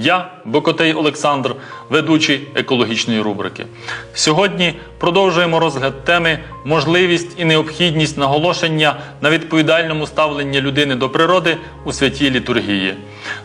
Я, Бокотей Олександр, ведучий екологічної рубрики. Сьогодні продовжуємо розгляд теми можливість і необхідність наголошення на відповідальному ставленні людини до природи у святій літургії.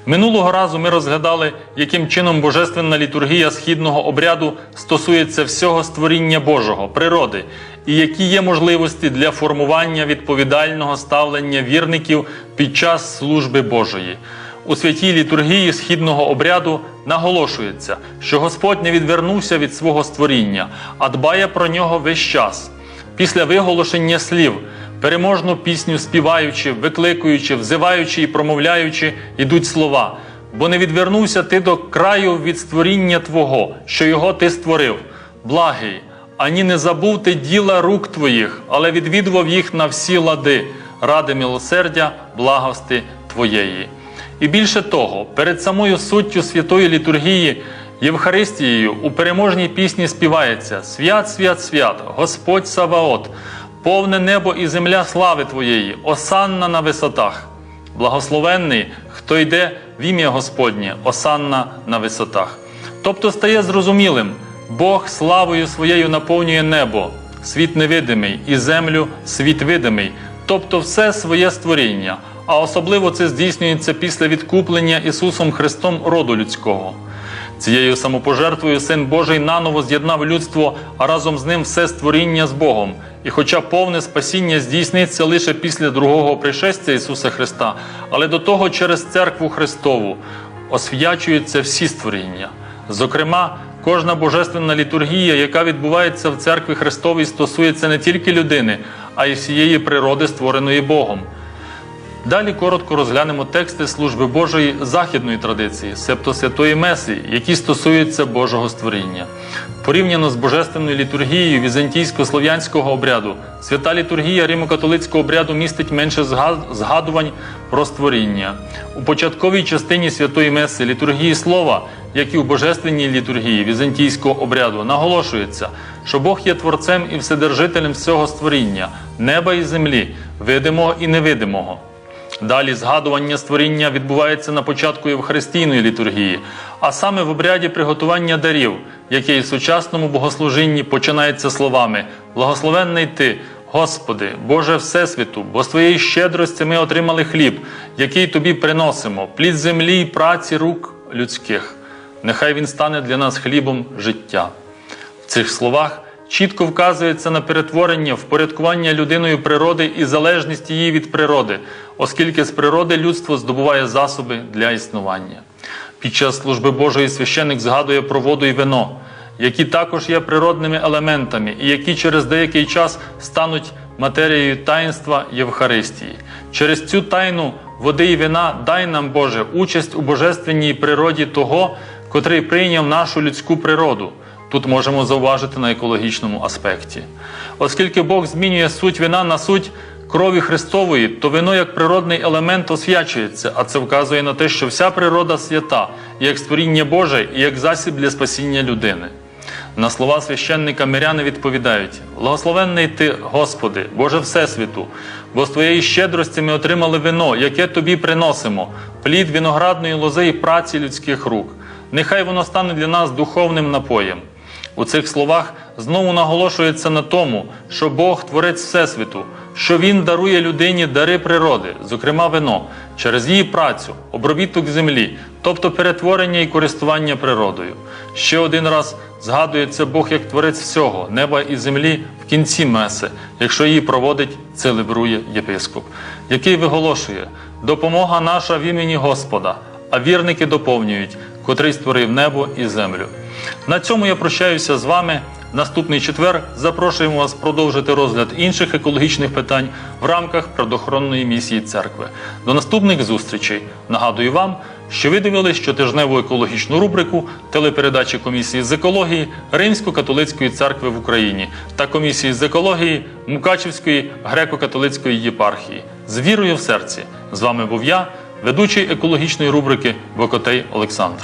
Минулого разу ми розглядали, яким чином божественна літургія східного обряду стосується всього створіння Божого, природи, і які є можливості для формування відповідального ставлення вірників під час служби Божої. У святій літургії східного обряду наголошується, що Господь не відвернувся від свого створіння, а дбає про нього весь час. Після виголошення слів, переможну пісню співаючи, викликуючи, взиваючи і промовляючи, йдуть слова. Бо не відвернувся ти до краю від створіння Твого, що його ти створив. Благий, ані не забув ти діла рук твоїх, але відвідував їх на всі лади, ради милосердя, благости Твоєї. І більше того, перед самою суттю святої літургії Євхаристією у переможній пісні співається Свят, свят, свят, Господь Саваот, повне небо і земля слави Твоєї, осанна на висотах. Благословенний, хто йде в ім'я Господнє, осанна на висотах. Тобто стає зрозумілим, Бог славою своєю наповнює небо, світ невидимий, і землю світ видимий, тобто все своє створіння. А особливо це здійснюється після відкуплення Ісусом Христом роду людського. Цією самопожертвою Син Божий наново з'єднав людство, а разом з ним все створіння з Богом. І хоча повне спасіння здійсниться лише після другого пришестя Ісуса Христа, але до того через церкву Христову освячуються всі створіння. Зокрема, кожна божественна літургія, яка відбувається в церкві Христовій, стосується не тільки людини, а й всієї природи, створеної Богом. Далі коротко розглянемо тексти служби Божої західної традиції, себто святої Меси, які стосуються Божого створіння. Порівняно з божественною літургією візантійсько-слов'янського обряду, свята літургія римо-католицького обряду містить менше згадувань про створіння. У початковій частині святої Меси літургії слова, як і у божественній літургії візантійського обряду, наголошується, що Бог є творцем і вседержителем всього створіння, неба і землі, видимого і невидимого. Далі згадування створіння відбувається на початку Євхаристійної літургії, а саме в обряді приготування дарів, який в сучасному богослужінні починається словами Благословенний ти, Господи, Боже Всесвіту, бо з твоєї щедрості ми отримали хліб, який тобі приносимо, плід землі і праці рук людських. Нехай він стане для нас хлібом життя. В цих словах чітко вказується на перетворення, впорядкування людиною природи і залежність її від природи, оскільки з природи людство здобуває засоби для існування. Під час служби Божої священик згадує про воду і вино, які також є природними елементами і які через деякий час стануть матерією таїнства Євхаристії. Через цю тайну води і вина дай нам, Боже, участь у божественній природі того, котрий прийняв нашу людську природу. Тут можемо зауважити на екологічному аспекті. Оскільки Бог змінює суть вина на суть крові Христової, то вино як природний елемент освячується, а це вказує на те, що вся природа свята, як створіння Боже, і як засіб для спасіння людини. На слова священника миряни відповідають: Благословенний ти, Господи, Боже Всесвіту, бо з твоєї щедрості ми отримали вино, яке тобі приносимо, плід виноградної лози і праці людських рук. Нехай воно стане для нас духовним напоєм. У цих словах знову наголошується на тому, що Бог творець Всесвіту, що Він дарує людині дари природи, зокрема вино, через її працю, обробіток землі, тобто перетворення і користування природою. Ще один раз згадується Бог як творець всього, неба і землі в кінці меси, якщо її проводить, целебрує єпископ, який виголошує допомога наша в імені Господа, а вірники доповнюють, котрий створив небо і землю. На цьому я прощаюся з вами. Наступний четвер запрошуємо вас продовжити розгляд інших екологічних питань в рамках природоохоронної місії церкви. До наступних зустрічей. Нагадую вам, що ви дивились щотижневу екологічну рубрику телепередачі комісії з екології Римсько-католицької церкви в Україні та комісії з екології Мукачівської греко-католицької єпархії. З вірою в серці. З вами був я, ведучий екологічної рубрики Вокотей Олександр.